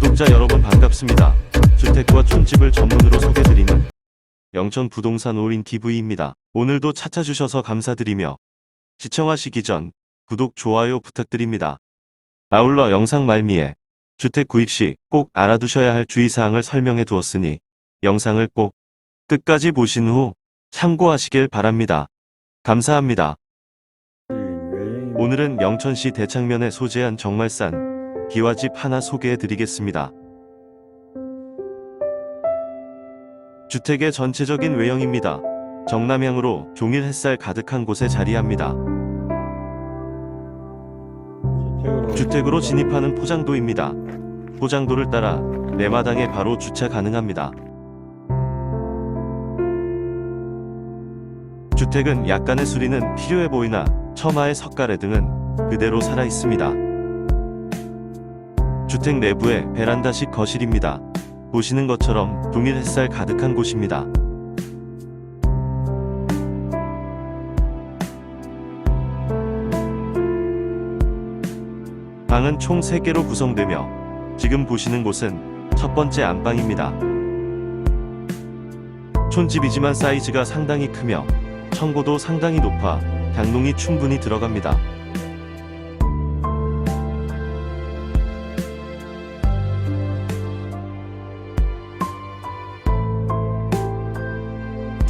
구독자 여러분 반갑습니다. 주택과 촌집을 전문으로 소개드리는 영천 부동산 올인 TV입니다. 오늘도 찾아주셔서 감사드리며 시청하시기 전 구독, 좋아요 부탁드립니다. 아울러 영상 말미에 주택 구입 시 꼭 알아두셔야 할 주의사항을 설명해 두었으니 영상을 꼭 끝까지 보신 후 참고하시길 바랍니다. 감사합니다. 오늘은 영천시 대창면에 소재한 정말 싼 기와집 하나 소개해 드리겠습니다. 주택의 전체적인 외형입니다. 정남향으로 종일 햇살 가득한 곳에 자리합니다. 주택으로 진입하는 포장도입니다. 포장도를 따라 내마당에 바로 주차 가능합니다. 주택은 약간의 수리는 필요해 보이나 처마의 석가래 등은 그대로 살아 있습니다. 주택 내부에 베란다식 거실입니다. 보시는 것처럼 동일 햇살 가득한 곳입니다. 방은 총 3개로 구성되며 지금 보시는 곳은 첫 번째 안방입니다. 촌집이지만 사이즈가 상당히 크며 청고도 상당히 높아 장롱이 충분히 들어갑니다.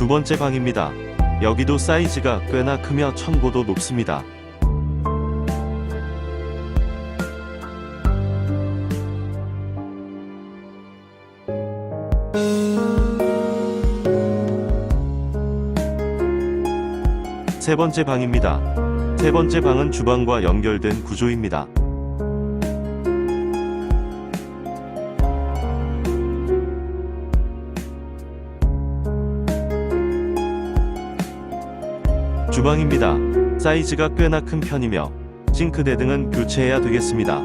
두 번째 방입니다. 여기도 사이즈가 꽤나 크며 청고도 높습니다. 세 번째 방입니다. 세 번째 방은 주방과 연결된 구조입니다. 주방입니다. 사이즈가 꽤나 큰 편이며 싱크대 등은 교체해야 되겠습니다.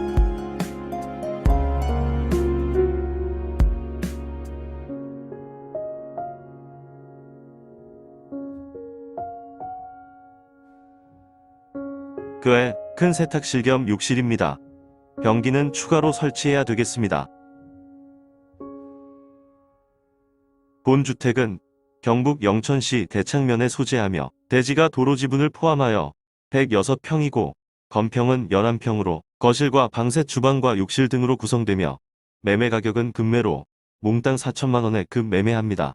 그외큰 세탁실 겸 욕실입니다. 변기는 추가로 설치해야 되겠습니다. 본 주택은 경북 영천시 대창면에 소재하며 대지가 도로 지분을 포함하여 106평이고 건평은 11평으로 거실과 방세 주방과 욕실 등으로 구성되며 매매 가격은 금매로 몽땅 4천만 원에 급매매합니다.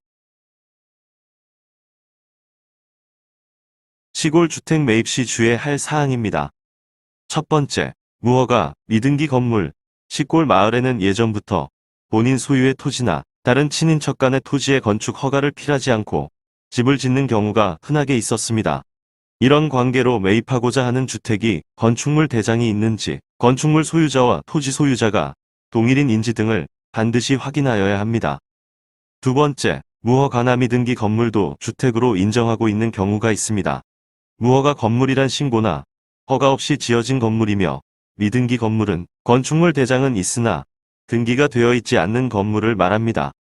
시골 주택 매입 시 주의할 사항입니다. 첫 번째, 무허가, 미등기 건물, 시골 마을에는 예전부터 본인 소유의 토지나 다른 친인척 간의 토지의 건축 허가를 필요하지 않고 집을 짓는 경우가 흔하게 있었습니다. 이런 관계로 매입하고자 하는 주택이 건축물 대장이 있는지, 건축물 소유자와 토지 소유자가 동일인인지 등을 반드시 확인하여야 합니다. 두 번째, 무허 가나 미 등기 건물도 주택으로 인정하고 있는 경우가 있습니다. 무허가 건물이란 신고나 허가 없이 지어진 건물이며 미등기 건물은 건축물 대장은 있으나 등기가 되어 있지 않는 건물을 말합니다.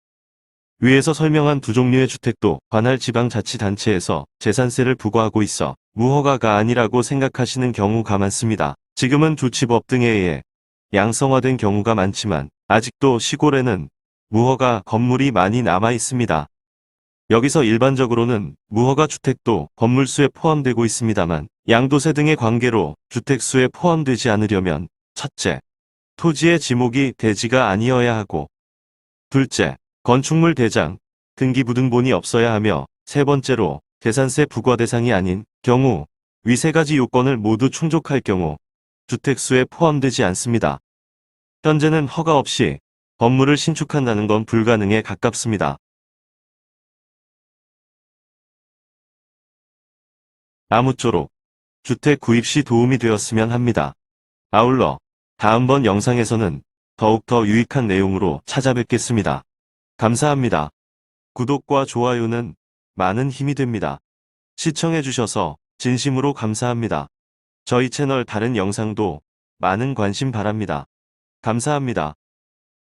위에서 설명한 두 종류의 주택도 관할 지방자치단체에서 재산세를 부과하고 있어 무허가가 아니라고 생각하시는 경우가 많습니다. 지금은 조치법 등에 의해 양성화된 경우가 많지만 아직도 시골에는 무허가 건물이 많이 남아 있습니다. 여기서 일반적으로는 무허가 주택도 건물수에 포함되고 있습니다만 양도세 등의 관계로 주택수에 포함되지 않으려면 첫째, 토지의 지목이 대지가 아니어야 하고 둘째, 건축물 대장, 등기부등본이 없어야 하며 세 번째로 재산세 부과 대상이 아닌 경우 위 세 가지 요건을 모두 충족할 경우 주택수에 포함되지 않습니다. 현재는 허가 없이 건물을 신축한다는 건 불가능에 가깝습니다. 아무쪼록 주택 구입 시 도움이 되었으면 합니다. 아울러 다음번 영상에서는 더욱더 유익한 내용으로 찾아뵙겠습니다. 감사합니다. 구독과 좋아요는 많은 힘이 됩니다. 시청해주셔서 진심으로 감사합니다. 저희 채널 다른 영상도 많은 관심 바랍니다. 감사합니다.